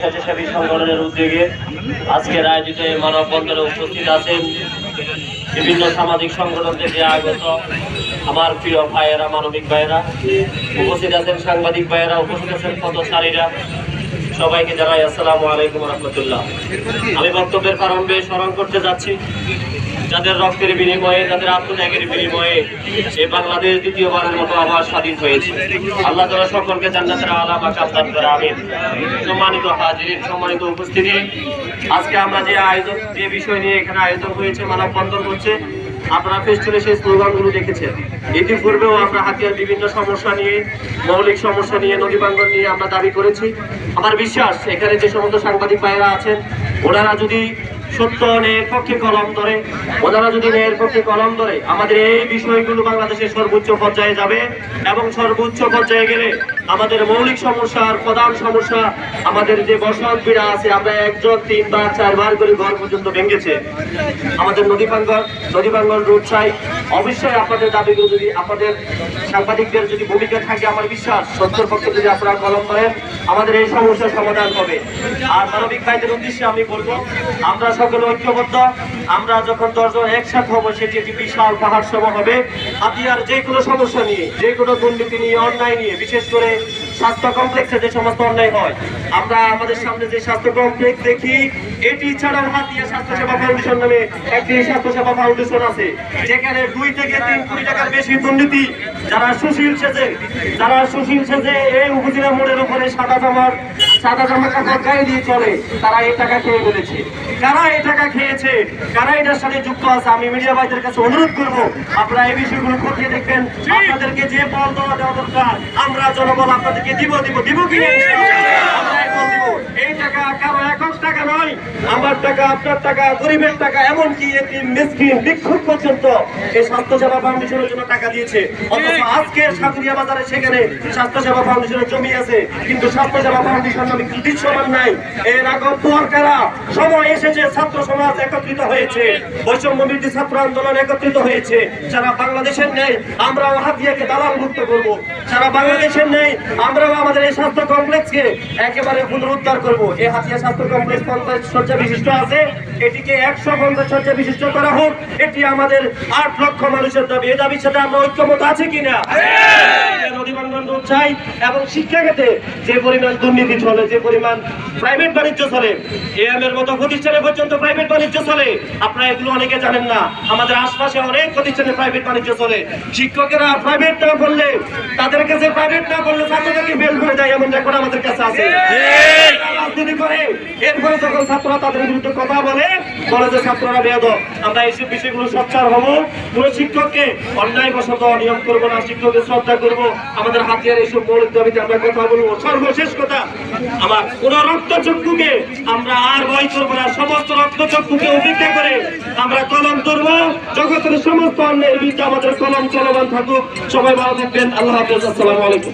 স্বেচ্ছাসেবী সংগঠনের উদ্যোগে আজকের আয়োজিত এই মানববন্ধনে উপস্থিত আছেন বিভিন্ন সামাজিক সংগঠন থেকে আগত আমার প্রিয় ভাইয়েরা, মানবিক ভাইয়েরা। উপস্থিত আছেন সাংবাদিক ভাইয়েরা, উপস্থিত আছেন পথচারীরা। সবাইকে জানাই আসসালামু আলাইকুম রহমতুল্লাহ। আমি বক্তব্যের প্রারম্ভে স্মরণ করতে যাচ্ছি, যাদের রক্তের বিনিময়ে, যাদের আত্মত্যাগের বিনিময়ে এই বাংলাদেশ দ্বিতীয়বারের মতো আবার স্বাধীন হয়েছে। আল্লাহ তালা সকলকে জান্নাতের আলামা কাপ্তান করে, আমিন। সম্মানিত হাজির সম্মানিত উপস্থিতি। আজকে আমরা যে আয়োজন, যে বিষয় নিয়ে এখানে আয়োজন হয়েছে, মানববন্ধন হচ্ছে আপনারা ফেস্টুলে সেই স্লোগানগুলো দেখেছেন। ইতিপূর্বেও আমরা হাতিয়ার বিভিন্ন সমস্যা নিয়ে, মৌলিক সমস্যা নিয়ে, নদী বাঙ্গন নিয়ে আমরা দাবি করেছি। আমার বিশ্বাস, এখানে যে সমস্ত সাংবাদিক ভাইয়েরা আছেন, ওনারা যদি সত্য ন্যায়ের পক্ষে কলম ধরে, ওনারা যদি ন্যায়ের পক্ষে কলম ধরে, আমাদের এই বিষয়গুলো বাংলাদেশের সর্বোচ্চ পর্যায়ে যাবে এবং সর্বোচ্চ পর্যায়ে গেলে আমাদের মৌলিক সমস্যার প্রধান সমস্যা আমাদের যে বসত পীড়া আছে, আমরা একজন, তিনবার, চারবার করে ঘর পর্যন্ত ভেঙেছে। আমাদের নদী ভাঙ্গন নদী ভাঙ্গন রোড চাই অবশ্যই আপনাদের দাবিগুলো যদি আপনাদের সাংবাদিকদের যদি ভূমিকা থাকে, আমার বিশ্বাস সত্যর পক্ষে যদি আপনারা কলম ধরেন, আমাদের এই সমস্যার সমাধান হবে। আর মানবিক ভাইদের উদ্দেশ্যে আমি বলব, আমরা সকলে ঐক্যবদ্ধ। আমরা যখন দশজন একসাথে হব, সেটি একটি বিশাল পাহাড় সম হবে। হাতিয়ার যে কোনো সমস্যা নিয়ে, যে কোনো দুর্নীতি নিয়ে, অন্যায় নিয়ে, বিশেষ করে স্বাস্থ্য কমপ্লেক্সে যে সমস্ত অন্যায় হয়, আমরা আমাদের সামনে যে স্বাস্থ্য কমপ্লেক্স দেখি, এটি ছাড়াও হাতিয়া স্বাস্থ্য সেবা ফাউন্ডেশন নামে একটি স্বাস্থ্য সেবা ফাউন্ডেশন আছে, যেখানে দুই থেকে তিন কোটি টাকার বেশি দুর্নীতি যারা সুশীল সেজে যারা সুশীল সেজে এই উপজেলা মোড়ের উপরে সাদা জামার সাদা জামা কাপড় গায়ে দিয়ে চলে তারা এই টাকা খেয়ে বলেছে কারা এই টাকা খেয়েছে? কারা এটার সাথে যুক্ত আছে? আমি মিডিয়া ভাইদের কাছে অনুরোধ করব আপনারা এই বিষয়গুলো খতিয়ে দেখবেন। আপনাদেরকে যে বল দেওয়া দেওয়া দরকার আমরা জনবল আপনাদেরকে দিব দিব দিব কি? আমরা এই টাকা কারও একক নয় আমার টাকা আপনার টাকা গরিবের টাকা এমনকি একটি মিসকিন বিক্ষোভ পর্যন্ত এই স্বাস্থ্য সেবা ফাউন্ডেশনের জন্য টাকা দিয়েছে। অথচ আজকে সাকুরিয়া বাজারে সেখানে স্বাস্থ্য সেবা ফাউন্ডেশনের জমি আছে কিন্তু স্বাস্থ্য সেবা ফাউন্ডেশন নামে দৃশ্যমান নাই। এর আগত দরকারা সময় এসেছে ছাত্র সমাজ একত্রিত হয়েছে। বৈষম্য বিরোধী ছাত্র আন্দোলন একত্রিত হয়েছে। সারা বাংলাদেশের নেই আমরাও হাতিয়াকে দালাল মুক্ত করব। সারা বাংলাদেশের নেই আমরাও আমাদের এই স্বাস্থ্য কমপ্লেক্সকে একেবারে পুনরুদ্ধার করব। এই হাতিয়া স্বাস্থ্য কমপ্লেক্স পঞ্চাশ শয্যা বিশিষ্ট আছে। এটিকে একশো পঞ্চাশ শয্যা বিশিষ্ট করা হোক। এটি আমাদের আট লক্ষ মানুষের দাবি। এ দাবির সাথে আমরা ঐক্যমত আছে কিনা? নদী বান্ধব রোধ চাই এবং শিক্ষা ক্ষেত্রে যে পরিমাণ দুর্নীতি চলে যে পরিমাণ প্রাইভেট বাণিজ্য চলে এএম এর মতো প্রতিষ্ঠানে পর্যন্ত প্রাইভেট বাণিজ্য চলে আপনারা এগুলো অনেকে জানেন না। আমাদের আশপাশে অনেক প্রতিষ্ঠানে প্রাইভেট বাণিজ্য চলে। শিক্ষকেরা প্রাইভেট না করলে তাদের কাছে প্রাইভেট না করলে ছাত্রদেরকে বেল করে দেয় এমন রেকর্ড আমাদের কাছে আছে। রাজনীতি করে এরপরে যখন ছাত্ররা তাদের বিরুদ্ধে কথা বলে বলে যে ছাত্ররা বেদ আমরা এইসব বিষয়গুলো সচ্চার হব। কোন শিক্ষককে অন্যায় বসত নিয়ম করব না শিক্ষককে শ্রদ্ধা করব। আমাদের হাতিয়ার এইসব মৌলিক দাবিতে আমরা কথা বলব। সর্বশেষ কথা, আমার কোন রক্ত চক্ষুকে আমরা আর ভয় করব না। সমস্ত রক্ত চক্ষুকে উপেক্ষা করে আমরা কলম করব জগতের সমস্ত অন্যের বিরুদ্ধে আমাদের কলম চলমান থাকুক। সবাই ভালো থাকবেন। আল্লাহ হাফেজ। আলাইকুম।